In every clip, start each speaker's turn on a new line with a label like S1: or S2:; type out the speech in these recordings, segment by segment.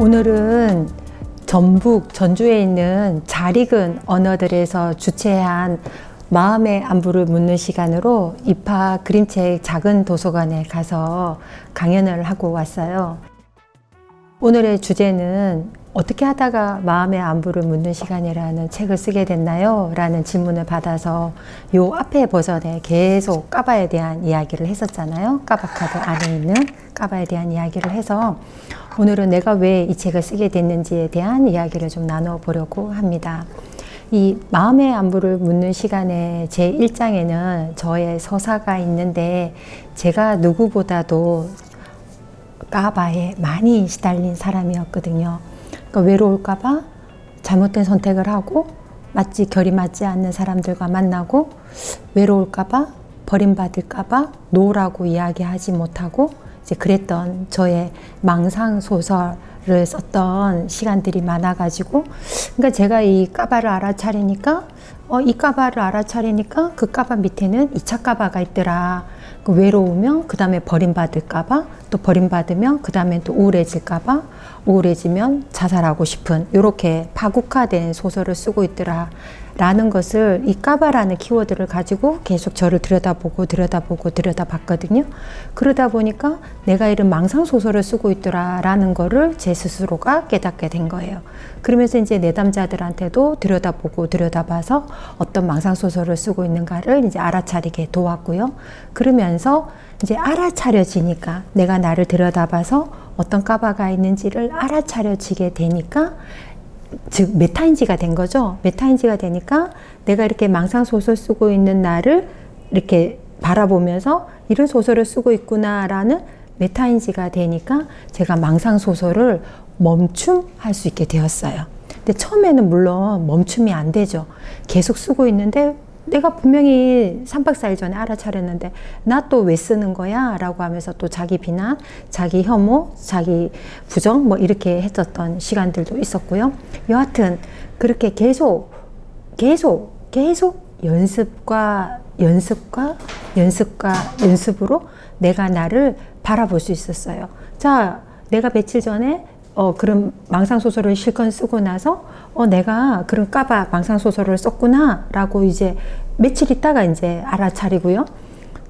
S1: 오늘은 전북 전주에 있는 잘 익은 언어들에서 주최한 마음의 안부를 묻는 시간으로 입학 그림책 작은 도서관에 가서 강연을 하고 왔어요. 오늘의 주제는 어떻게 하다가 마음의 안부를 묻는 시간이라는 책을 쓰게 됐나요? 라는 질문을 받아서 요 앞에 버전에 계속 까바에 대한 이야기를 했었잖아요. 까바 카드 안에 있는 까바에 대한 이야기를 해서 오늘은 내가 왜 이 책을 쓰게 됐는지에 대한 이야기를 좀 나눠보려고 합니다. 이 마음의 안부를 묻는 시간에 제 1장에는 저의 서사가 있는데 제가 누구보다도 까바에 많이 시달린 사람이었거든요. 그러니까 외로울까봐 잘못된 선택을 하고 맞지 결이 맞지 않는 사람들과 만나고 외로울까봐 버림받을까봐 노라고 이야기하지 못하고 이제 그랬던 저의 망상 소설을 썼던 시간들이 많아가지고 그러니까 제가 이 까바를 알아차리니까 어, 이 까바를 알아차리니까 그 까바 밑에는 2차 까바가 있더라. 그 외로우면 그 다음에 버림받을까봐 또 버림받으면 그 다음에 또 우울해질까봐 우울해지면 자살하고 싶은 이렇게 파국화된 소설을 쓰고 있더라. 라는 것을 이 까바라는 키워드를 가지고 계속 저를 들여다보고 들여다보고 들여다봤거든요. 그러다 보니까 내가 이런 망상 소설을 쓰고 있더라 라는 거를 제 스스로가 깨닫게 된 거예요. 그러면서 이제 내담자들한테도 들여다보고 들여다봐서 어떤 망상 소설을 쓰고 있는가를 이제 알아차리게 도왔고요. 그러면서 이제 알아차려지니까 내가 나를 들여다봐서 어떤 까바가 있는지를 알아차려지게 되니까 즉 메타인지가 된 거죠. 메타인지가 되니까 내가 이렇게 망상 소설 쓰고 있는 나를 이렇게 바라보면서 이런 소설을 쓰고 있구나라는 메타인지가 되니까 제가 망상 소설을 멈춤할 수 있게 되었어요. 근데 처음에는 물론 멈춤이 안 되죠. 계속 쓰고 있는데 내가 분명히 3박 4일 전에 알아차렸는데 나 또 왜 쓰는 거야? 라고 하면서 또 자기 비난, 자기 혐오, 자기 부정 뭐 이렇게 했었던 시간들도 있었고요. 여하튼 그렇게 계속 계속 계속 연습과 연습과 연습과 연습으로 내가 나를 바라볼 수 있었어요. 자, 내가 며칠 전에 어, 그런 망상소설을 실컷 쓰고 나서, 어, 내가 그런 까봐 망상소설을 썼구나, 라고 이제 며칠 있다가 이제 알아차리고요.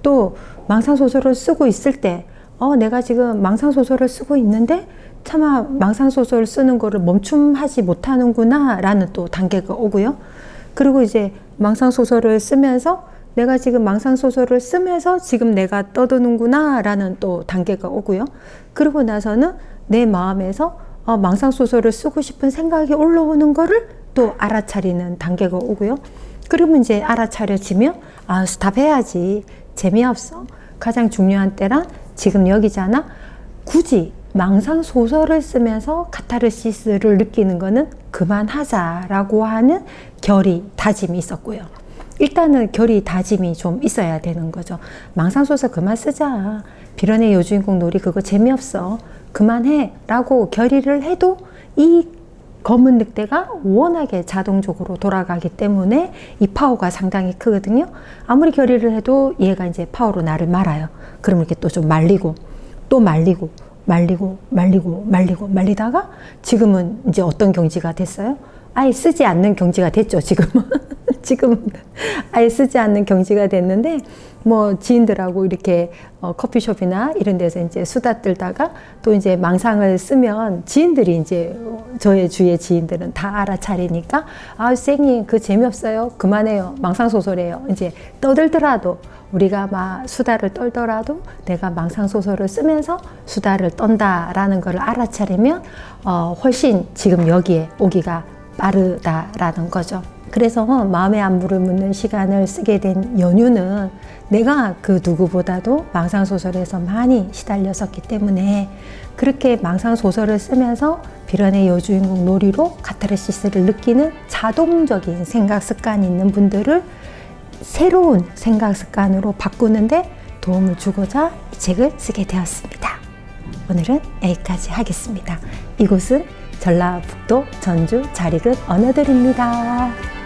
S1: 또 망상소설을 쓰고 있을 때, 어, 내가 지금 망상소설을 쓰고 있는데, 차마 망상소설을 쓰는 거를 멈춤하지 못하는구나, 라는 또 단계가 오고요. 그리고 이제 망상소설을 쓰면서, 내가 지금 망상소설을 쓰면서 지금 내가 떠드는구나, 라는 또 단계가 오고요. 그러고 나서는 내 마음에서 어, 망상 소설을 쓰고 싶은 생각이 올라오는 거를 또 알아차리는 단계가 오고요. 그러면 이제 알아차려지면 아 스탑해야지 재미없어. 가장 중요한 때란 지금 여기잖아. 굳이 망상 소설을 쓰면서 카타르시스를 느끼는 거는 그만하자라고 하는 결의 다짐이 있었고요. 일단은 결의 다짐이 좀 있어야 되는 거죠. 망상 소설 그만 쓰자. 비련의 여주인공 놀이 그거 재미없어. 그만해 라고 결의를 해도 이 검은 늑대가 워낙에 자동적으로 돌아가기 때문에 이 파워가 상당히 크거든요. 아무리 결의를 해도 얘가 이제 파워로 나를 말아요. 그러면 이렇게 또 좀 말리고 또 말리고 말리고 말리고 말리고 말리다가 지금은 이제 어떤 경지가 됐어요? 아예 쓰지 않는 경지가 됐죠, 지금은. 지금 아예 쓰지 않는 경지가 됐는데, 뭐 지인들하고 이렇게 어, 커피숍이나 이런 데서 이제 수다 떨다가 또 이제 망상을 쓰면 지인들이 이제 저의 주위의 지인들은 다 알아차리니까 아, 쌩이 그 재미없어요. 그만해요. 망상 소설이에요. 이제 떠들더라도 우리가 막 수다를 떨더라도 내가 망상 소설을 쓰면서 수다를 떤다라는 걸 알아차리면 어, 훨씬 지금 여기에 오기가 빠르다라는 거죠. 그래서 마음의 안부를 묻는 시간을 쓰게 된 연유는 내가 그 누구보다도 망상소설에서 많이 시달렸었기 때문에 그렇게 망상소설을 쓰면서 비련의 여주인공 놀이로 카타르시스를 느끼는 자동적인 생각 습관이 있는 분들을 새로운 생각 습관으로 바꾸는데 도움을 주고자 이 책을 쓰게 되었습니다. 오늘은 여기까지 하겠습니다. 이곳은 전라북도 전주 잘 익은 언어들입니다.